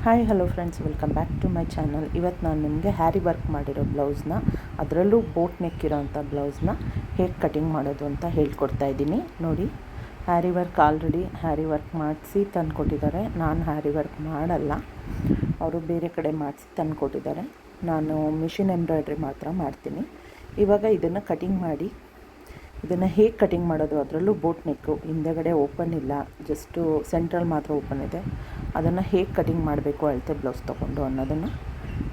Hi hello friends welcome back to my channel ಇವತ್ತು ನಾನು ನಿಮಗೆ ಹ್ಯಾರಿ ವರ್ಕ್ ಮಾಡಿರೋ ಬ್ಲೌಸ್ನ ಅದರಲ್ಲೂ ಬೋಟ್ ನೆಕ್ ಇರೋವಂಥ ಬ್ಲೌಸ್ನ ಹೇಗೆ ಕಟಿಂಗ್ ಮಾಡೋದು ಅಂತ ಹೇಳ್ಕೊಡ್ತಾ ಇದ್ದೀನಿ ನೋಡಿ aari work already aari work ಮಾಡಿಸಿ ತಂದು ಕೊಟ್ಟಿದ್ದಾರೆ ನಾನು ಹ್ಯಾರಿ ವರ್ಕ್ ಮಾಡಲ್ಲ ಅವರು ಬೇರೆ ಕಡೆ ಮಾಡಿಸಿ ತಂದು ಕೊಟ್ಟಿದ್ದಾರೆ ನಾನು ಮಿಷಿನ್ ಎಂಬ್ರಾಯ್ಡ್ರಿ ಮಾತ್ರ ಮಾಡ್ತೀನಿ ಇವಾಗ ಇದನ್ನು ಕಟಿಂಗ್ ಮಾಡಿ ಇದನ್ನು ಹೇಗೆ ಕಟಿಂಗ್ ಮಾಡೋದು ಅದರಲ್ಲೂ ಬೋಟ್ ನೆಕ್ಕು ಹಿಂದೆಗಡೆ ಓಪನ್ ಇಲ್ಲ ಜಸ್ಟು ಸೆಂಟ್ರಲ್ ಮಾತ್ರ ಓಪನ್ ಇದೆ ಅದನ್ನು ಹೇಗೆ ಕಟಿಂಗ್ ಮಾಡಬೇಕು ಅಳತೆ ಬ್ಲೌಸ್ ತೊಗೊಂಡು ಅನ್ನೋದನ್ನು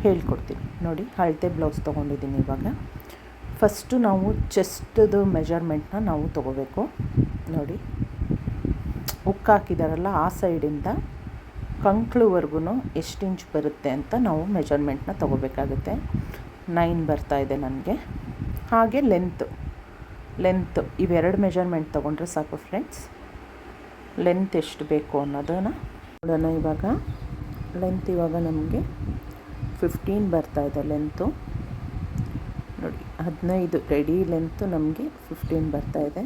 ಹೇಳ್ಕೊಡ್ತೀನಿ. ನೋಡಿ, ಅಳತೆ ಬ್ಲೌಸ್ ತೊಗೊಂಡಿದ್ದೀನಿ ಇವಾಗ. ಫಸ್ಟು ನಾವು ಚೆಸ್ಟದು ಮೆಜರ್ಮೆಂಟ್ನ ನಾವು ತೊಗೋಬೇಕು. ನೋಡಿ, ಉಕ್ಕ ಹಾಕಿದಾರಲ್ಲ, ಆ ಸೈಡಿಂದ ಕಂಕ್ಳುವರೆಗೂ ಎಷ್ಟು ಇಂಚ್ ಬರುತ್ತೆ ಅಂತ ನಾವು ಮೆಜರ್ಮೆಂಟ್ನ ತೊಗೋಬೇಕಾಗುತ್ತೆ. ನೈನ್ ಬರ್ತಾ ಇದೆ ನನಗೆ. ಹಾಗೆ ಲೆಂತ್. ಲೆಂತ್, ಇವೆರಡು ಮೆಜರ್ಮೆಂಟ್ ತೊಗೊಂಡ್ರೆ ಸಾಕು ಫ್ರೆಂಡ್ಸ್. ಲೆಂತ್ ಎಷ್ಟು ಬೇಕು ಅನ್ನೋದನ್ನು ನೋಡೋಣ ಇವಾಗ. ಲೆಂತ್ ಇವಾಗ ನಮಗೆ ಫಿಫ್ಟೀನ್ ಬರ್ತಾ ಇದೆ ಲೆಂತು ನೋಡಿ, ಹದಿನೈದು ರೆಡಿ ಲೆಂತು ನಮಗೆ ಫಿಫ್ಟೀನ್ ಬರ್ತಾ ಇದೆ.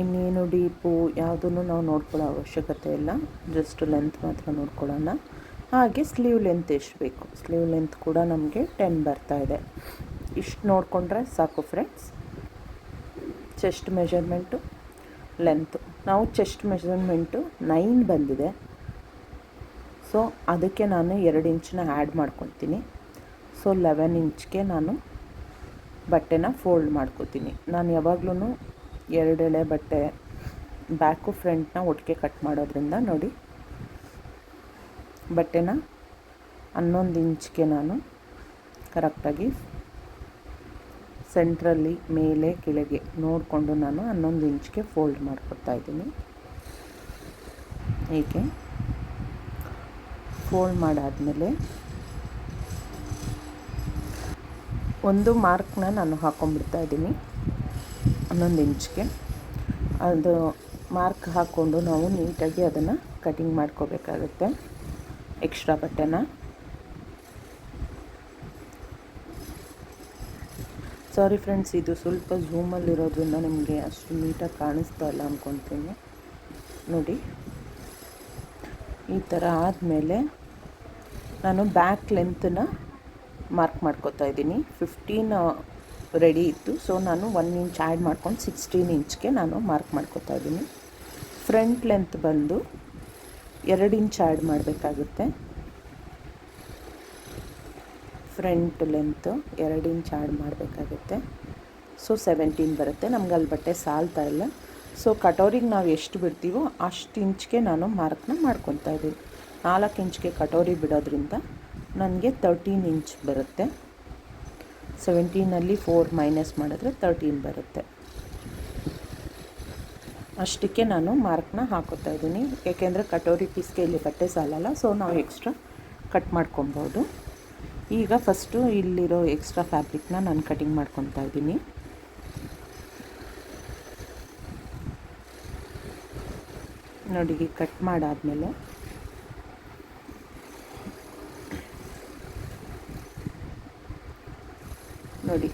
ಇನ್ನೇನು ಡೀಪು ಯಾವುದನ್ನು ನಾವು ನೋಡ್ಕೊಳ್ಳೋ ಅವಶ್ಯಕತೆ ಇಲ್ಲ. ಜಸ್ಟ್ ಲೆಂತ್ ಮಾತ್ರ ನೋಡ್ಕೊಳ್ಳೋಣ. ಹಾಗೆ ಸ್ಲೀವ್ ಲೆಂತ್ ಎಷ್ಟು ಬೇಕು? ಸ್ಲೀವ್ ಲೆಂತ್ ಕೂಡ ನಮಗೆ ಟೆನ್ ಬರ್ತಾ ಇದೆ. ಇಷ್ಟು ನೋಡಿಕೊಂಡ್ರೆ ಸಾಕು ಫ್ರೆಂಡ್ಸ್ ಚೆಸ್ಟ್ ಮೆಷರ್ಮೆಂಟು ಲೆಂತು ನಾವು ಚೆಸ್ಟ್ ಮೆಷರ್ಮೆಂಟು ನೈನ್ ಬಂದಿದೆ. ಸೊ ಅದಕ್ಕೆ ನಾನು ಎರಡು ಇಂಚನ್ನ ಆ್ಯಡ್ ಮಾಡ್ಕೊತೀನಿ ಸೊ ಲೆವೆನ್ ಇಂಚ್ಗೆ ನಾನು ಬಟ್ಟೆನ ಫೋಲ್ಡ್ ಮಾಡ್ಕೋತೀನಿ. ನಾನು ಯಾವಾಗಲೂ ಎರಡೆಳೆ ಬಟ್ಟೆ ಬ್ಯಾಕು ಫ್ರಂಟ್ನ ಒಟ್ಟಿಗೆ ಕಟ್ ಮಾಡೋದ್ರಿಂದ ನೋಡಿ ಬಟ್ಟೆನ ಹನ್ನೊಂದು ಇಂಚ್ಗೆ ನಾನು ಕರೆಕ್ಟಾಗಿ ಸೆಂಟ್ರಲ್ಲಿ ಮೇಲೆ ಕೆಳಗೆ ನೋಡಿಕೊಂಡು ನಾನು ಹನ್ನೊಂದು ಇಂಚ್ಗೆ ಫೋಲ್ಡ್ ಮಾಡ್ಕೊತಾ ಇದ್ದೀನಿ. ಹೀಗೆ ಫೋಲ್ಡ್ ಮಾಡಾದಮೇಲೆ ಒಂದು ಮಾರ್ಕ್ನ ನಾನು ಹಾಕೊಂಡ್ಬಿಡ್ತಾ ಇದ್ದೀನಿ. ಹನ್ನೊಂದು ಇಂಚ್ಗೆ. ಅದು ಮಾರ್ಕ್ ಹಾಕ್ಕೊಂಡು ನಾವು ನೀಟಾಗಿ ಅದನ್ನು ಕಟಿಂಗ್ ಮಾಡ್ಕೋಬೇಕಾಗುತ್ತೆ. ಎಕ್ಸ್ಟ್ರಾ ಬಟ್ಟೆನ. ಸಾರಿ ಫ್ರೆಂಡ್ಸ್ ಇದು ಸ್ವಲ್ಪ ಝೂಮಲ್ಲಿರೋದ್ರಿಂದ ನಿಮಗೆ ಅಷ್ಟು ನೀಟಾಗಿ ಕಾಣಿಸ್ತಾ ಇಲ್ಲ ಅಂದ್ಕೊತೀನಿ ನೋಡಿ. ಈ ಥರ ಆದಮೇಲೆ ನಾನು ಬ್ಯಾಕ್ ಲೆಂತನ್ನ ಮಾರ್ಕ್ ಮಾಡ್ಕೋತಾ ಇದ್ದೀನಿ. ಫಿಫ್ಟೀನ್ ರೆಡಿ ಇತ್ತು. ಸೊ ನಾನು ಒನ್ ಇಂಚ್ ಆ್ಯಡ್ ಮಾಡ್ಕೊಂಡು ಸಿಕ್ಸ್ಟೀನ್ ಇಂಚ್ಗೆ ನಾನು ಮಾರ್ಕ್ ಮಾಡ್ಕೋತಾ ಇದ್ದೀನಿ. ಫ್ರಂಟ್ ಲೆಂತ್ ಬಂದು ಎರಡು ಇಂಚ್ ಆ್ಯಡ್ ಮಾಡಬೇಕಾಗುತ್ತೆ. ಫ್ರಂಟ್ ಲೆಂತು ಎರಡು ಇಂಚ್ ಆ್ಯಡ್ ಮಾಡಬೇಕಾಗುತ್ತೆ. ಸೊ ಸೆವೆಂಟೀನ್ ಬರುತ್ತೆ. ನಮ್ಗೆ ಅಲ್ಲಿ ಬಟ್ಟೆ ಸಾಲ್ತಾ ಇಲ್ಲ. ಸೊ ಕಟೋರಿಗೆ ನಾವು ಎಷ್ಟು ಬಿಡ್ತೀವೋ ಅಷ್ಟು ಇಂಚ್ಗೆ ನಾನು ಮಾರ್ಕ್ನ ಮಾಡ್ಕೊತಾ ಇದ್ದೀನಿ. ನಾಲ್ಕು ಇಂಚ್ಗೆ ಕಟೋರಿ ಬಿಡೋದ್ರಿಂದ ನನಗೆ ತರ್ಟೀನ್ ಇಂಚ್ ಬರುತ್ತೆ. ಸೆವೆಂಟೀನಲ್ಲಿ ಫೋರ್ ಮೈನಸ್ ಮಾಡಿದ್ರೆ ತರ್ಟೀನ್ ಬರುತ್ತೆ. ಅಷ್ಟಕ್ಕೆ ನಾನು ಮಾರ್ಕ್ನ ಹಾಕೋತಾ ಇದ್ದೀನಿ. ಏಕೆಂದರೆ ಕಟೋರಿ ಪೀಸ್ಗೆ ಇಲ್ಲಿ ಬಟ್ಟೆ ಸಾಲಲ್ಲ, ಸೊ ನಾವು ಎಕ್ಸ್ಟ್ರಾ ಕಟ್ ಮಾಡ್ಕೊಬೋದು ಈಗ ಫಸ್ಟು ಇಲ್ಲಿರೋ ಎಕ್ಸ್ಟ್ರಾ ಫ್ಯಾಬ್ರಿಕ್ನ ನಾನು ಕಟಿಂಗ್ ಮಾಡ್ಕೊತಾ ಇದ್ದೀನಿ. ನೋಡಿ ಕಟ್ ಮಾಡಾದಮೇಲೆ. ನೋಡಿ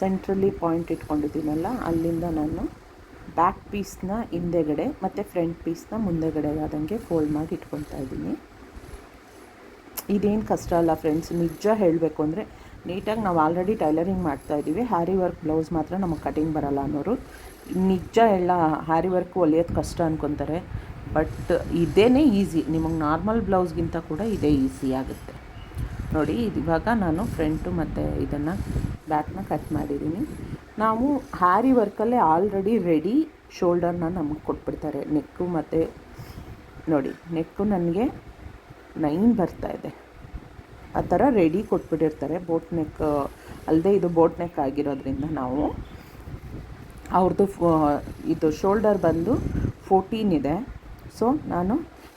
ಸೆಂಟ್ರಲ್ಲಿ ಪಾಯಿಂಟ್ ಇಟ್ಕೊಂಡಿದ್ದೀನಲ್ಲ, ಅಲ್ಲಿಂದ ನಾನು ಬ್ಯಾಕ್ ಪೀಸ್ನ ಹಿಂದೆಗಡೆ ಮತ್ತು ಫ್ರಂಟ್ ಪೀಸ್ನ ಮುಂದೆಗಡೆ ಆದಂಗೆ ಫೋಲ್ಡ್ ಮಾಡಿ ಇಟ್ಕೊತಾ ಇದ್ದೀನಿ. ಇದೇನು ಕಷ್ಟ ಅಲ್ಲ ಫ್ರೆಂಡ್ಸ್ ನಿಜ ಹೇಳಬೇಕು ಅಂದರೆ ನೀಟಾಗಿ ನಾವು ಆಲ್ರೆಡಿ ಟೈಲರಿಂಗ್ ಮಾಡ್ತಾ ಇದ್ದೀವಿ. ಹ್ಯಾರಿ ವರ್ಕ್ ಬ್ಲೌಸ್ ಮಾತ್ರ ನಮಗೆ ಕಟಿಂಗ್ ಬರಲ್ಲ ಅನ್ನೋರು. ನಿಜ ಎಲ್ಲ ಹ್ಯಾರಿ ವರ್ಕ್ ಹೊಲಿಯೋದು ಕಷ್ಟ ಅನ್ಕೊತಾರೆ. ಬಟ್ ಇದೇ ಈಸಿ ನಿಮಗೆ ನಾರ್ಮಲ್ ಬ್ಲೌಸ್ಗಿಂತ ಕೂಡ ಇದೇ ಈಸಿ ಆಗುತ್ತೆ. ನೋಡಿ, ಇವಾಗ ನಾನು ಫ್ರಂಟು ಮತ್ತು ಇದನ್ನು ಬ್ಯಾಕ್ನ ಕಟ್ ಮಾಡಿದ್ದೀನಿ. ನಾವು ಹ್ಯಾರಿ ವರ್ಕಲ್ಲೇ ಆಲ್ರೆಡಿ ರೆಡಿ ಶೋಲ್ಡರ್ನ ನಮಗೆ ಕೊಟ್ಬಿಡ್ತಾರೆ. ನೆಕ್ಕು ಮತ್ತು, ನೋಡಿ ನೆಕ್ಕು ನನಗೆ ನೈನ್ ಬರ್ತಾ ಇದೆ. ಆ ಥರ ರೆಡಿ ಕೊಟ್ಬಿಟ್ಟಿರ್ತಾರೆ. ಬೋಟ್ ನೆಕ್ ಅಲ್ಲದೆ ಇದು ಬೋಟ್ ನೆಕ್ ಆಗಿರೋದ್ರಿಂದ ನಾವು. ಅವ್ರದ್ದು ಇದು ಶೋಲ್ಡರ್ ಬಂದು ಫೋರ್ಟೀನ್ ಇದೆ. ಸೊ ನಾನು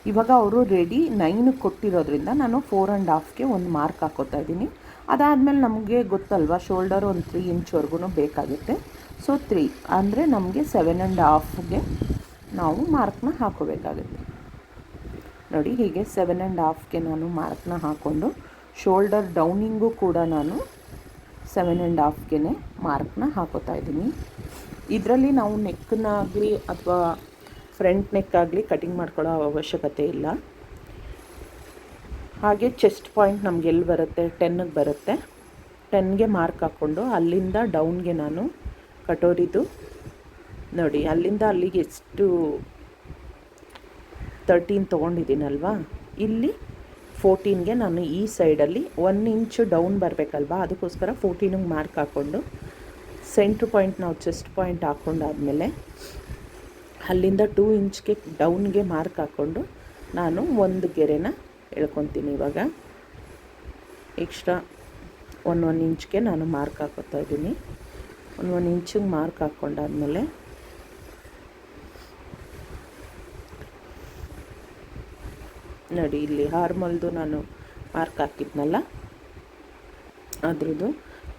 ಇವಾಗ ಅವರು ರೆಡಿ ನೈನ್ ಕೊಟ್ಟಿರೋದ್ರಿಂದ ನಾನು ಫೋರ್ ಆ್ಯಂಡ್ ಹಾಫ್ಗೆ ಒಂದು ಮಾರ್ಕ್ ಹಾಕೋತಾ ಇದ್ದೀನಿ. ಅದಾದಮೇಲೆ ನಮಗೆ ಗೊತ್ತಲ್ವ ಶೋಲ್ಡರ್ ಒಂದು ತ್ರೀ ಇಂಚ್ವರೆಗೂ ಬೇಕಾಗುತ್ತೆ. ಸೊ ತ್ರೀ ಅಂದರೆ ನಮಗೆ ಸೆವೆನ್ ಆ್ಯಂಡ್ ಹಾಫ್ಗೆ ನಾವು ಮಾರ್ಕ್ನ ಹಾಕೋಬೇಕಾಗುತ್ತೆ. ನೋಡಿ, ಹೀಗೆ ಸೆವೆನ್ ಆ್ಯಂಡ್ ಹಾಫ್ಗೆ ನಾನು ಮಾರ್ಕ್ನ ಹಾಕ್ಕೊಂಡು ಶೋಲ್ಡರ್ ಡೌನಿಂಗು ಕೂಡ ನಾನು ಸೆವೆನ್ ಆ್ಯಂಡ್ ಹಾಫ್ಗೆ ಮಾರ್ಕ್ನ ಹಾಕೋತಾ ಇದ್ದೀನಿ. ಇದರಲ್ಲಿ ನಾವು ನೆಕ್ಕನ್ನಾಗಲಿ ಅಥವಾ ಫ್ರಂಟ್ ನೆಕ್ ಆಗಲಿ ಕಟಿಂಗ್ ಮಾಡ್ಕೊಳ್ಳೋ ಅವಶ್ಯಕತೆ ಇಲ್ಲ. ಹಾಗೆ ಚೆಸ್ಟ್ ಪಾಯಿಂಟ್ ನಮ್ಗೆ ಎಲ್ಲಿ ಬರುತ್ತೆ? ಟೆನ್ನಿಗೆ ಬರುತ್ತೆ. ಟೆನ್ಗೆ ಮಾರ್ಕ್ ಹಾಕ್ಕೊಂಡು ಅಲ್ಲಿಂದ ಡೌನ್ಗೆ ನಾನು ಕಟೋರಿದು ನೋಡಿ, ಅಲ್ಲಿಂದ ಅಲ್ಲಿಗೆ ಎಷ್ಟು ತರ್ಟೀನ್ ತೊಗೊಂಡಿದ್ದೀನಲ್ವಾ? ಇಲ್ಲಿ ಫೋರ್ಟೀನ್ಗೆ ನಾನು ಈ ಸೈಡಲ್ಲಿ ಒನ್ ಇಂಚು ಡೌನ್ ಬರಬೇಕಲ್ವಾ? ಅದಕ್ಕೋಸ್ಕರ ಫೋರ್ಟೀನಿಗೆ ಮಾರ್ಕ್ ಹಾಕ್ಕೊಂಡು ಸೆಂಟ್ರ್ ಪಾಯಿಂಟ್ ನಾವು ಚೆಸ್ಟ್ ಪಾಯಿಂಟ್ ಹಾಕ್ಕೊಂಡಾದಮೇಲೆ ಅಲ್ಲಿಂದ ಟೂ ಇಂಚ್ಗೆ ಡೌನ್ಗೆ ಮಾರ್ಕ್ ಹಾಕ್ಕೊಂಡು ನಾನು ಒಂದು ಗೆರೆನ ಎಳ್ಕೊತೀನಿ ಇವಾಗ. ಎಕ್ಸ್ಟ್ರಾ ಒನ್ ಒನ್ ಇಂಚ್ಗೆ ನಾನು ಮಾರ್ಕ್ ಹಾಕೋತಾ ಇದ್ದೀನಿ. ಒಂದು ಒಂದು ಇಂಚಿಗೆ ಮಾರ್ಕ್ ಹಾಕ್ಕೊಂಡಾದ್ಮೇಲೆ ನೋಡಿ, ಇಲ್ಲಿ ಹಾರ್ಮಲ್ದು ನಾನು ಮಾರ್ಕ್ ಹಾಕಿದ್ನಲ್ಲ? ಅದ್ರದ್ದು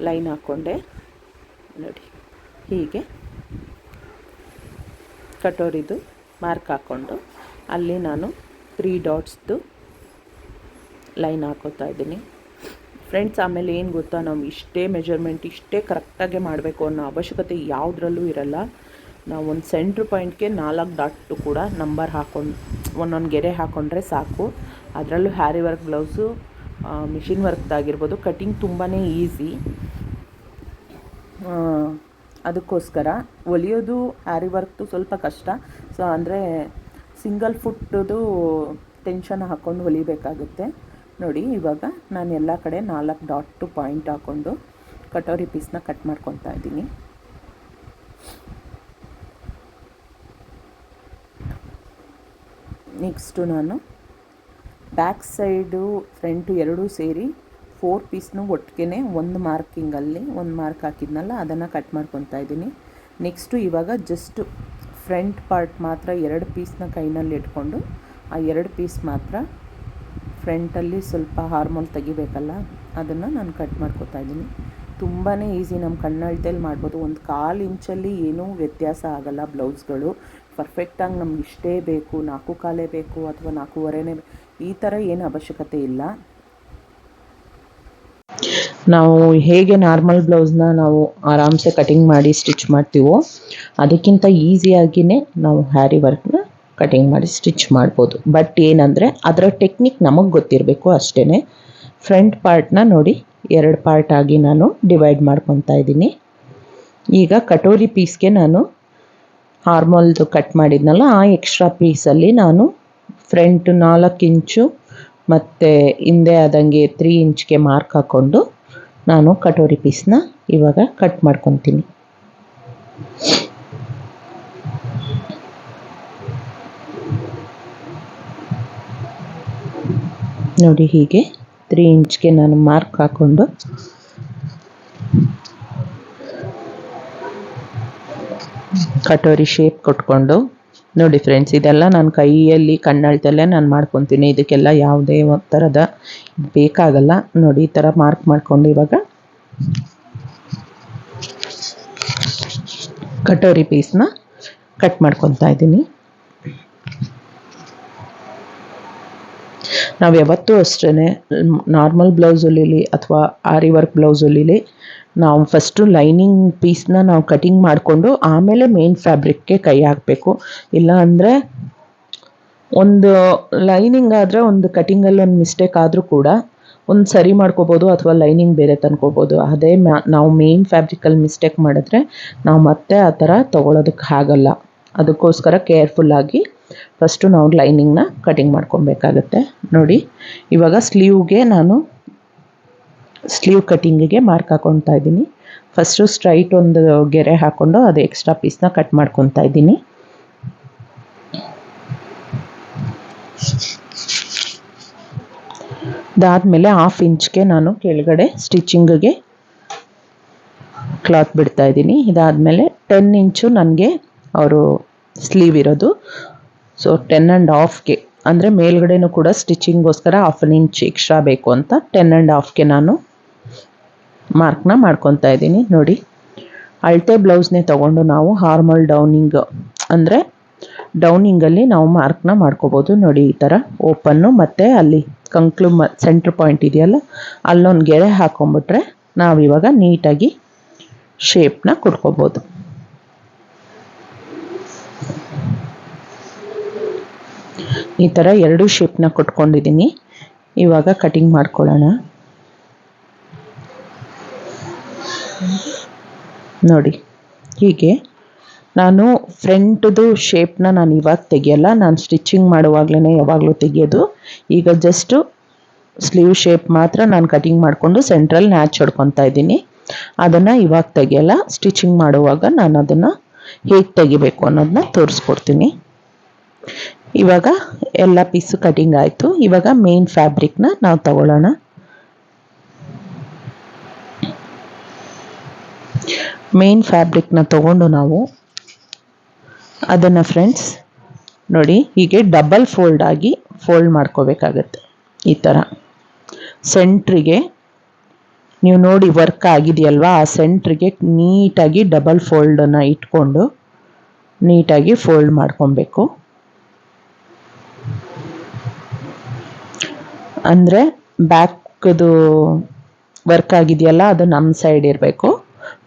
ಲೈನ್ ಹಾಕ್ಕೊಂಡೆ ನೋಡಿ, ಹೀಗೆ ಕಟೋರಿದು ಮಾರ್ಕ್ ಹಾಕ್ಕೊಂಡು ಅಲ್ಲಿ ನಾನು ತ್ರೀ ಡಾಟ್ಸ್ದು ಲೈನ್ ಹಾಕೋತಾ ಇದ್ದೀನಿ. ಫ್ರೆಂಡ್ಸ್ ಆಮೇಲೆ ಏನು ಗೊತ್ತಾ? ನಾವು ಇಷ್ಟೇ ಮೆಜರ್ಮೆಂಟ್ ಇಷ್ಟೇ ಕರೆಕ್ಟಾಗೆ ಮಾಡಬೇಕು ಅನ್ನೋ ಅವಶ್ಯಕತೆ ಯಾವುದರಲ್ಲೂ ಇರಲ್ಲ. ನಾವು ಒಂದು ಸೆಂಟ್ರ್ ಪಾಯಿಂಟ್ಗೆ ನಾಲ್ಕು ಡಾಟು ಕೂಡ ನಂಬರ್ ಹಾಕೊಂಡು ಒಂದೊಂದು ಗೆರೆ ಹಾಕ್ಕೊಂಡ್ರೆ ಸಾಕು. ಅದರಲ್ಲೂ ಹ್ಯಾರಿ ವರ್ಕ್ ಬ್ಲೌಸು ಮಿಷಿನ್ ವರ್ಕ್ದಾಗಿರ್ಬೋದು ಕಟಿಂಗ್ ತುಂಬಾ ಈಸಿ. ಅದಕ್ಕೋಸ್ಕರ ಹೊಲಿಯೋದು ಹ್ಯಾರಿ ವರ್ಕ್ದು ಸ್ವಲ್ಪ ಕಷ್ಟ. ಸೊ, ಅಂದರೆ ಸಿಂಗಲ್ ಫುಟ್ಟದು ಟೆನ್ಷನ್ ಹಾಕ್ಕೊಂಡು ಹೊಲಿಬೇಕಾಗುತ್ತೆ. ನೋಡಿ, ಇವಾಗ ನಾನು ಎಲ್ಲ ಕಡೆ ನಾಲ್ಕು ಟು ಪಾಯಿಂಟ್ ಹಾಕ್ಕೊಂಡು ಕಟೋರಿ ಪೀಸ್ನ ಕಟ್ ಮಾಡ್ಕೊತಾ ಇದ್ದೀನಿ. ನೆಕ್ಸ್ಟು ನಾನು ಬ್ಯಾಕ್ ಸೈಡು ಫ್ರಂಟು ಎರಡೂ ಸೇರಿ ಫೋರ್ ಪೀಸ್ನು ಒಟ್ಟಿಗೆ ಒಂದು ಮಾರ್ಕಿಂಗಲ್ಲಿ ಒಂದು ಮಾರ್ಕ್ ಹಾಕಿದ್ನಲ್ಲ, ಅದನ್ನು ಕಟ್ ಮಾಡ್ಕೊತಾ ಇದ್ದೀನಿ. ನೆಕ್ಸ್ಟು ಇವಾಗ ಜಸ್ಟು ಫ್ರಂಟ್ ಪಾರ್ಟ್ ಮಾತ್ರ ಎರಡು ಪೀಸ್ನ ಕೈನಲ್ಲಿ ಇಟ್ಕೊಂಡು ಆ ಎರಡು ಪೀಸ್ ಮಾತ್ರ ಫ್ರಂಟಲ್ಲಿ ಸ್ವಲ್ಪ ಹಾರ್ಮೋಲ್ ತೆಗಿಬೇಕಲ್ಲ, ಅದನ್ನು ನಾನು ಕಟ್ ಮಾಡ್ಕೊತಾ ಇದ್ದೀನಿ. ತುಂಬಾ ಈಸಿ, ನಮ್ಮ ಕಣ್ಣಳ್ತೇಲಿ ಮಾಡ್ಬೋದು. ಒಂದು ಕಾಲು ಇಂಚಲ್ಲಿ ಏನೂ ವ್ಯತ್ಯಾಸ ಆಗಲ್ಲ ಬ್ಲೌಸ್ಗಳು. ಪರ್ಫೆಕ್ಟಾಗಿ ನಮ್ಗೆ ಇಷ್ಟೇ ಬೇಕು, ನಾಲ್ಕು ಕಾಲೇ ಬೇಕು ಅಥವಾ ನಾಲ್ಕೂವರೆನೇ ಈ ಥರ ಏನು ಅವಶ್ಯಕತೆ ಇಲ್ಲ. ನಾವು ಹೇಗೆ ನಾರ್ಮಲ್ ಬ್ಲೌಸ್ನ ನಾವು ಆರಾಮ್ಸೆ ಕಟಿಂಗ್ ಮಾಡಿ ಸ್ಟಿಚ್ ಮಾಡ್ತೀವೋ ಅದಕ್ಕಿಂತ ಈಸಿಯಾಗಿಯೇ ನಾವು ಹ್ಯಾರಿ ವರ್ಕ್ನ ಕಟಿಂಗ್ ಮಾಡಿ ಸ್ಟಿಚ್ ಮಾಡ್ಬೋದು. ಬಟ್ ಏನಂದರೆ ಅದರ ಟೆಕ್ನಿಕ್ ನಮಗೆ ಗೊತ್ತಿರಬೇಕು ಅಷ್ಟೇ ಫ್ರಂಟ್ ಪಾರ್ಟ್ನ ನೋಡಿ ಎರಡು ಪಾರ್ಟ್ ಆಗಿ ನಾನು ಡಿವೈಡ್ ಮಾಡ್ಕೊತಾ ಇದ್ದೀನಿ. ಈಗ ಕಟೋರಿ ಪೀಸ್ಗೆ ನಾನು ಹಾರ್ಮೋಲ್ದು ಕಟ್ ಮಾಡಿದ್ನಲ್ಲ, ಆ ಎಕ್ಸ್ಟ್ರಾ ಪೀಸಲ್ಲಿ ನಾನು ಫ್ರಂಟ್ ನಾಲ್ಕು ಇಂಚು ಮತ್ತು ಹಿಂದೆ ಆದಂಗೆ ತ್ರೀ ಇಂಚ್ಗೆ ಮಾರ್ಕ್ ಹಾಕ್ಕೊಂಡು ನಾನು ಕಟೋರಿ ಪೀಸ್ನ ಇವಾಗ ಕಟ್ ಮಾಡ್ಕೊತೀನಿ. ನೋಡಿ ಹೀಗೆ ತ್ರೀ ಇಂಚ್ಗೆ ನಾನು ಮಾರ್ಕ್ ಹಾಕ್ಕೊಂಡು ಕಟೋರಿ ಶೇಪ್ ಕೊಟ್ಕೊಂಡು. ನೋಡಿ ಫ್ರೆಂಡ್ಸ್ ಇದೆಲ್ಲ ನಾನು ಕೈಯಲ್ಲಿ ಕಣ್ಣಳ್ತಲ್ಲೇ ನಾನು ಮಾಡ್ಕೊತೀನಿ. ಇದಕ್ಕೆಲ್ಲ ಯಾವುದೇ ಥರದ ಬೇಕಾಗಲ್ಲ. ನೋಡಿ, ಈ ಥರ ಮಾರ್ಕ್ ಮಾಡ್ಕೊಂಡು ಇವಾಗ ಕಟೋರಿ ಪೀಸ್ನ ಕಟ್ ಮಾಡ್ಕೊತಾ ಇದ್ದೀನಿ. ನಾವು ಯಾವತ್ತೂ ಅಷ್ಟೇ ನಾರ್ಮಲ್ ಬ್ಲೌಸ್ ಹೊಲಿಲಿ ಅಥವಾ ಆರಿ ವರ್ಕ್ ಬ್ಲೌಸ್ ಹೊಲಿಲಿ ನಾವು ಫಸ್ಟು ಲೈನಿಂಗ್ ಪೀಸ್ನ ನಾವು ಕಟಿಂಗ್ ಮಾಡಿಕೊಂಡು ಆಮೇಲೆ ಮೇನ್ ಫ್ಯಾಬ್ರಿಕ್ಗೆ ಕೈ ಹಾಕಬೇಕು. ಇಲ್ಲ ಅಂದರೆ ಒಂದು ಲೈನಿಂಗ್ ಆದರೆ ಒಂದು ಕಟಿಂಗಲ್ಲಿ ಒಂದು ಮಿಸ್ಟೇಕ್ ಆದರೂ ಕೂಡ ಒಂದು ಸರಿ ಮಾಡ್ಕೋಬೋದು ಅಥವಾ ಲೈನಿಂಗ್ ಬೇರೆ ತಂದ್ಕೋಬೋದು. ಅದೇ ನಾವು ಮೇನ್ ಫ್ಯಾಬ್ರಿಕಲ್ಲಿ ಮಿಸ್ಟೇಕ್ ಮಾಡಿದ್ರೆ ನಾವು ಮತ್ತೆ ಆ ಥರ ತೊಗೊಳೋದಕ್ಕೆ ಆಗಲ್ಲ. ಅದಕ್ಕೋಸ್ಕರ ಕೇರ್ಫುಲ್ಲಾಗಿ ಫಸ್ಟು ನಾವು ಲೈನಿಂಗ್ನ ಕಟಿಂಗ್ ಮಾಡ್ಕೊಬೇಕಾಗತ್ತೆ. ನೋಡಿ, ಇವಾಗ ಸ್ಲೀವ್ಗೆ ನಾನು ಸ್ಲೀವ್ ಕಟ್ಟಿಂಗಿಗೆ ಮಾರ್ಕ್ ಹಾಕೊತಾ ಇದ್ದೀನಿ. ಫಸ್ಟು ಸ್ಟ್ರೈಟ್ ಒಂದು ಗೆರೆ ಹಾಕ್ಕೊಂಡು ಅದು ಎಕ್ಸ್ಟ್ರಾ ಪೀಸ್ನ ಕಟ್ ಮಾಡ್ಕೊತಾ ಇದ್ದೀನಿ. ಅದಾದಮೇಲೆ ಹಾಫ್ ಇಂಚ್ಗೆ ನಾನು ಕೆಳಗಡೆ ಸ್ಟಿಚಿಂಗಿಗೆ ಕ್ಲಾತ್ ಬಿಡ್ತಾ ಇದ್ದೀನಿ. ಇದಾದಮೇಲೆ ಟೆನ್ ಇಂಚು ನನಗೆ ಅವರು ಸ್ಲೀವ್ ಇರೋದು. ಸೊ ಟೆನ್ ಆ್ಯಂಡ್ ಹಾಫ್ಗೆ ಅಂದರೆ ಮೇಲ್ಗಡೆನೂ ಕೂಡ ಸ್ಟಿಚಿಂಗೋಸ್ಕರ ಹಾಫ್ ಇಂಚ್ ಎಕ್ಸ್ಟ್ರಾ ಬೇಕು ಅಂತ ಟೆನ್ ಆ್ಯಂಡ್ ಹಾಫ್ಗೆ ನಾನು ಮಾರ್ಕ್ನ ಮಾಡ್ಕೊತಾ ಇದ್ದೀನಿ, ನೋಡಿ. ಅಳತೆ ಬ್ಲೌಸ್ನೇ ತೊಗೊಂಡು ನಾವು ಹಾರ್ಮಲ್ ಡೌನಿಂಗ್ ಅಂದರೆ ಡೌನಿಂಗಲ್ಲಿ ನಾವು ಮಾರ್ಕ್ನ ಮಾಡ್ಕೋಬೋದು, ನೋಡಿ ಈ ಥರ ಓಪನ್ನು ಮತ್ತು ಅಲ್ಲಿ ಕಂಕ್ಲು ಮ ಸೆಂಟ್ರ್ ಪಾಯಿಂಟ್ ಇದೆಯಲ್ಲ, ಅಲ್ಲೊಂದು ಗೆರೆ ಹಾಕೊಂಬಿಟ್ರೆ ನಾವಿವಾಗ ನೀಟಾಗಿ ಶೇಪ್ನ ಕೊಟ್ಕೋಬೋದು ಈ ಥರ ಎರಡು ಶೇಪ್ನ ಕೊಟ್ಕೊಂಡಿದ್ದೀನಿ. ಇವಾಗ ಕಟಿಂಗ್ ಮಾಡ್ಕೊಳ್ಳೋಣ. ನೋಡಿ, ಹೀಗೆ ನಾನು ಫ್ರಂಟ್ದು ಶೇಪ್ನ ನಾನು ಇವಾಗ ತೆಗಿಯಲ್ಲ, ನಾನು ಸ್ಟಿಚಿಂಗ್ ಮಾಡುವಾಗಲೇ ಯಾವಾಗಲೂ ತೆಗೆಯೋದು. ಈಗ ಜಸ್ಟು ಸ್ಲೀವ್ ಶೇಪ್ ಮಾತ್ರ ನಾನು ಕಟಿಂಗ್ ಮಾಡಿಕೊಂಡು ಸೆಂಟ್ರಲ್ ನ್ಯಾಚ್ ಹೊಡ್ಕೊತಾ ಇದ್ದೀನಿ. ಅದನ್ನು ಇವಾಗ ತೆಗಿಯಲ್ಲ ಸ್ಟಿಚಿಂಗ್ ಮಾಡುವಾಗ ನಾನು ಅದನ್ನು ಹೇಗೆ ತೆಗಿಬೇಕು ಅನ್ನೋದನ್ನ ತೋರಿಸ್ಕೊಡ್ತೀನಿ. ಇವಾಗ ಎಲ್ಲ ಪೀಸು ಕಟಿಂಗ್ ಆಯಿತು. ಇವಾಗ ಮೇನ್ ಫ್ಯಾಬ್ರಿಕ್ನ ನಾವು ತಗೊಳ್ಳೋಣ. ಮೇನ್ ಫ್ಯಾಬ್ರಿಕ್ನ ತಗೊಂಡು ನಾವು ಅದನ್ನು ಫ್ರೆಂಡ್ಸ್ ನೋಡಿ ಹೀಗೆ ಡಬಲ್ ಫೋಲ್ಡ್ ಆಗಿ ಫೋಲ್ಡ್ ಮಾಡ್ಕೋಬೇಕಾಗತ್ತೆ ಈ ಥರ ಸೆಂಟ್ರಿಗೆ ನೀವು ನೋಡಿ ವರ್ಕ್ ಆಗಿದೆಯಲ್ವಾ, ಆ ಸೆಂಟ್ರಿಗೆ ನೀಟಾಗಿ ಡಬಲ್ ಫೋಲ್ಡನ್ನು ಇಟ್ಕೊಂಡು ನೀಟಾಗಿ ಫೋಲ್ಡ್ ಮಾಡ್ಕೊಬೇಕು. ಅಂದರೆ ಬ್ಯಾಕ್ದು ವರ್ಕ್ ಆಗಿದೆಯಲ್ಲ, ಅದು ನಮ್ಮ ಸೈಡ್ ಇರಬೇಕು.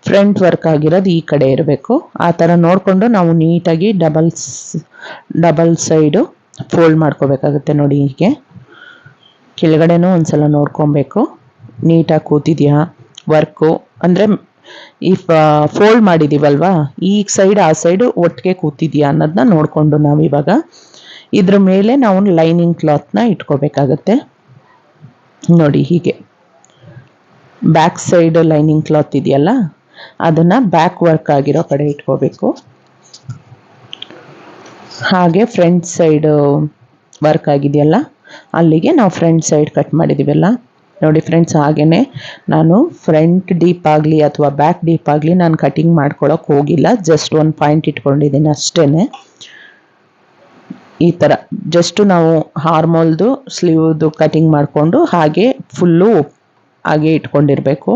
ಫ್ರಂಟ್ ವರ್ಕ್ ಆಗಿರೋದು ಈ ಕಡೆ ಇರಬೇಕು. ಆ ಥರ ನೋಡಿಕೊಂಡು ನಾವು ನೀಟಾಗಿ ಡಬಲ್ಸ್ ಡಬಲ್ ಸೈಡು ಫೋಲ್ಡ್ ಮಾಡ್ಕೋಬೇಕಾಗುತ್ತೆ ನೋಡಿ ಹೀಗೆ. ಕೆಳಗಡೆನೂ ಒಂದ್ಸಲ ನೋಡ್ಕೊಬೇಕು. ನೀಟಾಗಿ ಕೂತಿದೆಯಾ? ವರ್ಕು. ಅಂದರೆ ಈ ಫೋಲ್ಡ್ ಮಾಡಿದ್ದೀವಲ್ವಾ ಈ ಸೈಡ್, ಆ ಸೈಡು ಒಟ್ಟಿಗೆ ಕೂತಿದೆಯಾ ಅನ್ನೋದನ್ನ ನೋಡಿಕೊಂಡು ನಾವು ಇವಾಗ. ಇದ್ರ ಮೇಲೆ ನಾವು ಲೈನಿಂಗ್ ಕ್ಲಾತ್ನ ಇಟ್ಕೋಬೇಕಾಗತ್ತೆ. ನೋಡಿ ಹೀಗೆ. ಬ್ಯಾಕ್ ಸೈಡ್ ಲೈನಿಂಗ್ ಕ್ಲಾತ್ ಇದೆಯಲ್ಲ? ಅದನ್ನು ಬ್ಯಾಕ್ ವರ್ಕ್ ಆಗಿರೋ ಕಡೆ ಇಟ್ಕೋಬೇಕು. ಹಾಗೆ ಫ್ರಂಟ್ ಸೈಡ್ ವರ್ಕ್ ಆಗಿದೆಯಲ್ಲ, ಅಲ್ಲಿಗೆ ನಾವು ಫ್ರಂಟ್ ಸೈಡ್ ಕಟ್ ಮಾಡಿದ್ದೀವಲ್ಲ ನೋಡಿ ಫ್ರೆಂಡ್ಸ್ ಹಾಗೆಯೇ ನಾನು ಫ್ರಂಟ್ ಡೀಪ್ ಆಗಲಿ ಅಥವಾ ಬ್ಯಾಕ್ ಡೀಪ್ ಆಗಲಿ ನಾನು ಕಟಿಂಗ್ ಮಾಡ್ಕೊಳಕ್ಕೆ ಹೋಗಿಲ್ಲ. ಜಸ್ಟ್ ಒಂದು ಪಾಯಿಂಟ್ ಇಟ್ಕೊಂಡಿದ್ದೀನಿ ಅಷ್ಟೇ ಈ ಥರ ಜಸ್ಟು ನಾವು ಹಾರ್ಮೋಲ್ದು ಸ್ಲೀವ್ದು ಕಟಿಂಗ್ ಮಾಡಿಕೊಂಡು ಹಾಗೆ ಫುಲ್ಲು ಹಾಗೆ ಇಟ್ಕೊಂಡಿರಬೇಕು.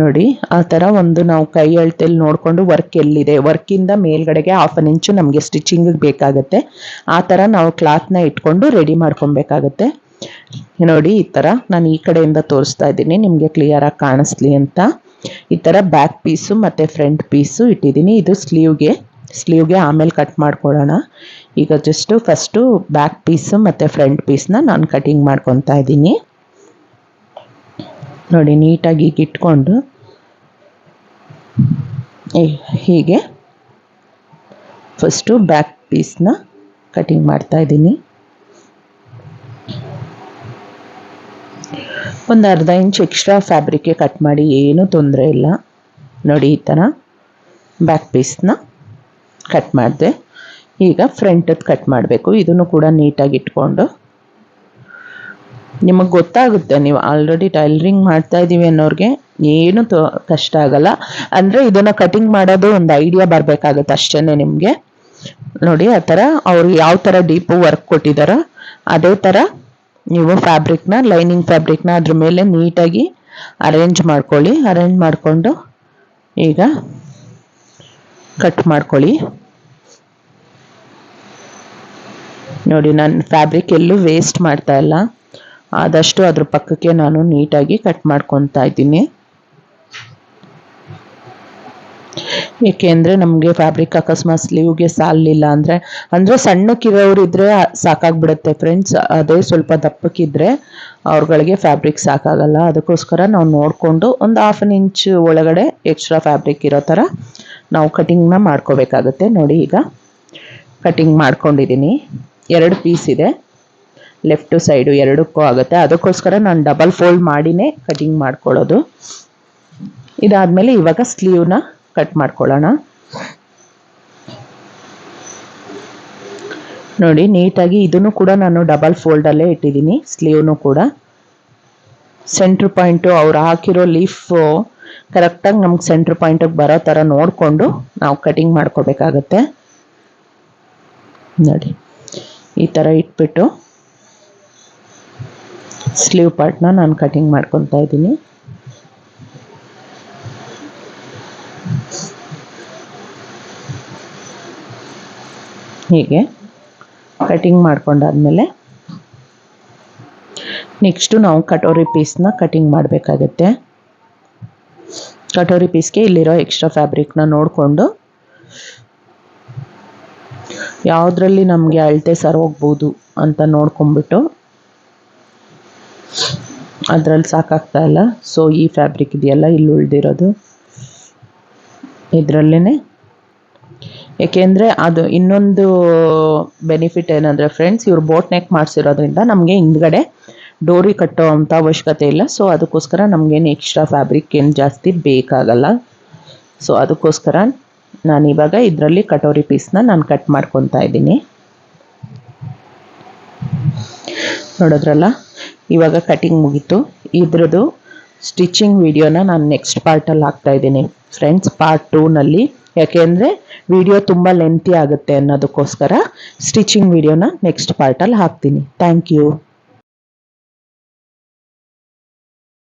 ನೋಡಿ, ಆ ಥರ ಒಂದು ನಾವು ಕೈ ಅಳತೆಯಲ್ಲಿ ನೋಡಿಕೊಂಡು ವರ್ಕ್ ಎಲ್ಲಿದೆ? ವರ್ಕಿಂದ ಮೇಲ್ಗಡೆಗೆ ಹಾಫ್ ಅನ್ ಇಂಚು ನಮಗೆ ಸ್ಟಿಚಿಂಗಿಗೆ ಬೇಕಾಗುತ್ತೆ. ಆ ಥರ ನಾವು ಕ್ಲಾತ್ನ ಇಟ್ಕೊಂಡು ರೆಡಿ ಮಾಡ್ಕೊಬೇಕಾಗತ್ತೆ. ನೋಡಿ, ಈ ಥರ ನಾನು ಈ ಕಡೆಯಿಂದ ತೋರಿಸ್ತಾ ಇದ್ದೀನಿ. ನಿಮಗೆ ಕ್ಲಿಯರಾಗಿ ಕಾಣಿಸ್ಲಿ ಅಂತ. ಈ ಥರ ಬ್ಯಾಕ್ ಪೀಸು ಮತ್ತು ಫ್ರಂಟ್ ಪೀಸು ಇಟ್ಟಿದ್ದೀನಿ. ಇದು ಸ್ಲೀವ್ಗೆ ಸ್ಲೀವ್ಗೆ ಆಮೇಲೆ ಕಟ್ ಮಾಡ್ಕೊಳ್ಳೋಣ. ಈಗ ಜಸ್ಟು ಫಸ್ಟು ಬ್ಯಾಕ್ ಪೀಸು ಮತ್ತು ಫ್ರಂಟ್ ಪೀಸ್ನ ನಾನು ಕಟಿಂಗ್ ಮಾಡ್ಕೊತಾ ಇದ್ದೀನಿ. ನೋಡಿ, ನೀಟಾಗಿ ಈಗ ಇಟ್ಕೊಂಡು. ಹೀಗೆ. ಫಸ್ಟು ಬ್ಯಾಕ್ ಪೀಸ್ನ ಕಟಿಂಗ್ ಮಾಡ್ತಾ ಇದ್ದೀನಿ. ಒಂದು ಅರ್ಧ ಇಂಚ್ ಎಕ್ಸ್ಟ್ರಾ ಫ್ಯಾಬ್ರಿಕ್ಗೆ ಕಟ್ ಮಾಡಿ, ಏನೂ ತೊಂದರೆ ಇಲ್ಲ. ನೋಡಿ, ಈ ಥರ ಬ್ಯಾಕ್ ಪೀಸ್ನ ಕಟ್ ಮಾಡಿದೆ. ಈಗ ಫ್ರಂಟದ್ದು ಕಟ್ ಮಾಡಬೇಕು. ಇದನ್ನು ಕೂಡ ನೀಟಾಗಿ ಇಟ್ಕೊಂಡು ನಿಮಗೆ ಗೊತ್ತಾಗುತ್ತೆ, ನೀವು ಆಲ್ರೆಡಿ ಟೈಲರಿಂಗ್ ಮಾಡ್ತಾ ಇದ್ದೀವಿ ಅನ್ನೋರಿಗೆ ಏನು ತೊ, ಕಷ್ಟ ಆಗಲ್ಲ. ಅಂದರೆ ಇದನ್ನು ಕಟಿಂಗ್ ಮಾಡೋದು ಒಂದು ಐಡಿಯಾ ಬರಬೇಕಾಗುತ್ತೆ ಅಷ್ಟೇ ನಿಮಗೆ. ನೋಡಿ, ಆ ಥರ ಅವ್ರು ಯಾವ ಥರ ಡೀಪು ವರ್ಕ್ ಕೊಟ್ಟಿದ್ದಾರೋ ಅದೇ ಥರ ನೀವು ಫ್ಯಾಬ್ರಿಕ್ನ ಲೈನಿಂಗ್ ಫ್ಯಾಬ್ರಿಕ್ನ ಅದ್ರ ಮೇಲೆ ನೀಟಾಗಿ ಅರೇಂಜ್ ಮಾಡ್ಕೊಳ್ಳಿ. ಅರೇಂಜ್ ಮಾಡಿಕೊಂಡು ಈಗ ಕಟ್ ಮಾಡ್ಕೊಳ್ಳಿ. ನೋಡಿ, ನಾನು ಫ್ಯಾಬ್ರಿಕ್ ಎಲ್ಲೂ ವೇಸ್ಟ್ ಮಾಡ್ತಾ ಇಲ್ಲ. ಆದಷ್ಟು ಅದ್ರ ಪಕ್ಕಕ್ಕೆ ನಾನು ನೀಟಾಗಿ ಕಟ್ ಮಾಡ್ಕೊತಾ ಇದ್ದೀನಿ. ಏಕೆಂದರೆ ನಮಗೆ ಫ್ಯಾಬ್ರಿಕ್ ಅಕಸ್ಮಾತ್ ಸ್ಲೀವ್ಗೆ ಸಾಲಿಲ್ಲ ಅಂದರೆ ಅಂದರೆ ಸಣ್ಣಕ್ಕಿರೋರು ಇದ್ದರೆ ಸಾಕಾಗ್ಬಿಡುತ್ತೆ ಫ್ರೆಂಡ್ಸ್ ಅದೇ ಸ್ವಲ್ಪ ದಪ್ಪಕ್ಕಿದ್ರೆ ಅವ್ರಗಳಿಗೆ ಫ್ಯಾಬ್ರಿಕ್ ಸಾಕಾಗಲ್ಲ. ಅದಕ್ಕೋಸ್ಕರ ನಾವು ನೋಡಿಕೊಂಡು ಒಂದು ಹಾಫ್ ಅನ್ ಇಂಚ್ ಒಳಗಡೆ ಎಕ್ಸ್ಟ್ರಾ ಫ್ಯಾಬ್ರಿಕ್ ಇರೋ ಥರ ನಾವು ಕಟಿಂಗ್ನ ಮಾಡ್ಕೋಬೇಕಾಗುತ್ತೆ. ನೋಡಿ ಈಗ ಕಟಿಂಗ್ ಮಾಡ್ಕೊಂಡಿದ್ದೀನಿ ಎರಡು ಪೀಸ್ ಇದೆ. ಲೆಫ್ಟು ಸೈಡು ಎರಡಕ್ಕೂ ಆಗುತ್ತೆ. ಅದಕ್ಕೋಸ್ಕರ ನಾನು ಡಬಲ್ ಫೋಲ್ಡ್ ಮಾಡಿನೇ ಕಟಿಂಗ್ ಮಾಡ್ಕೊಳ್ಳೋದು. ಇದಾದಮೇಲೆ ಇವಾಗ ಸ್ಲೀವ್ನ ಕಟ್ ಮಾಡ್ಕೊಳ್ಳೋಣ. ನೋಡಿ, ನೀಟಾಗಿ ಇದನ್ನು ಕೂಡ ನಾನು ಡಬಲ್ ಫೋಲ್ಡಲ್ಲೇ ಇಟ್ಟಿದ್ದೀನಿ ಸ್ಲೀವ್ನು ಕೂಡ. ಸೆಂಟ್ರ್ ಪಾಯಿಂಟು ಅವ್ರು ಹಾಕಿರೋ ಲೀಫು ಕರೆಕ್ಟಾಗಿ ನಮ್ಗೆ ಸೆಂಟ್ರ್ ಪಾಯಿಂಟಿಗೆ ಬರೋ ಥರ ನೋಡಿಕೊಂಡು ನಾವು ಕಟಿಂಗ್ ಮಾಡ್ಕೋಬೇಕಾಗತ್ತೆ. ನೋಡಿ, ಈ ಥರ ಇಟ್ಬಿಟ್ಟು. ಸ್ಲೀವ್ ಪಾರ್ಟ್ನ ನಾನು ಕಟಿಂಗ್ ಮಾಡ್ಕೊತಾ ಇದ್ದೀನಿ. ಹೀಗೆ ಕಟಿಂಗ್ ಮಾಡ್ಕೊಂಡಾದ್ಮೇಲೆ ನೆಕ್ಸ್ಟು ನಾವು ಕಟೋರಿ ಪೀಸ್ನ ಕಟಿಂಗ್ ಮಾಡಬೇಕಾಗತ್ತೆ. ಕಟೋರಿ ಪೀಸ್ಗೆ ಇಲ್ಲಿರೋ ಎಕ್ಸ್ಟ್ರಾ ಫ್ಯಾಬ್ರಿಕ್ನ ನೋಡಿಕೊಂಡು ಯಾವುದ್ರಲ್ಲಿ ನಮಗೆ ಅಳತೆ ಸರ್ ಹೋಗ್ಬೋದು ಅಂತ ನೋಡ್ಕೊಂಬಿಟ್ಟು ಅದ್ರಲ್ಲಿ ಸಾಕಾಗ್ತಾ ಇಲ್ಲ. ಸೊ ಈ ಫ್ಯಾಬ್ರಿಕ್ ಇದೆಯಲ್ಲ, ಇಲ್ಲಿ ಉಳಿದಿರೋದು. ಇದರಲ್ಲೇ ಏಕೆಂದರೆ ಅದು ಇನ್ನೊಂದು ಬೆನಿಫಿಟ್ ಏನಂದರೆ ಫ್ರೆಂಡ್ಸ್ ಇವ್ರು ಬೋಟ್ ನೆಕ್ ಮಾಡಿಸಿರೋದ್ರಿಂದ ನಮಗೆ ಹಿಂದ್ಗಡೆ ಡೋರಿ ಕಟ್ಟೋ ಅಂಥ ಅವಶ್ಯಕತೆ ಇಲ್ಲ. ಸೊ ಅದಕ್ಕೋಸ್ಕರ ನಮಗೇನು ಎಕ್ಸ್ಟ್ರಾ ಫ್ಯಾಬ್ರಿಕ್ ಏನು ಜಾಸ್ತಿ ಬೇಕಾಗಲ್ಲ. ಸೊ ಅದಕ್ಕೋಸ್ಕರ ನಾನು ಇವಾಗ ಇದರಲ್ಲಿ ಕಟೋರಿ ಪೀಸ್ನ ನಾನು ಕಟ್ ಮಾಡ್ಕೊತಾ ಇದ್ದೀನಿ. ನೋಡಿದ್ರಲ್ಲ? ಇವಾಗ ಕಟಿಂಗ್ ಮುಗೀತು. ಇದ್ರದ್ದು ಸ್ಟಿಚಿಂಗ್ ವಿಡಿಯೋನ ನಾನು ನೆಕ್ಸ್ಟ್ ಪಾರ್ಟಲ್ಲಿ ಹಾಕ್ತಾ ಇದ್ದೀನಿ. ಫ್ರೆಂಡ್ಸ್ ಪಾರ್ಟ್ ಟೂನಲ್ಲಿ ಯಾಕೆಂದರೆ ವಿಡಿಯೋ ತುಂಬ ಲೆಂತಿ ಆಗುತ್ತೆ ಅನ್ನೋದಕ್ಕೋಸ್ಕರ ಸ್ಟಿಚಿಂಗ್ ವಿಡಿಯೋನ ನೆಕ್ಸ್ಟ್ ಪಾರ್ಟಲ್ಲಿ ಹಾಕ್ತೀನಿ. Thank you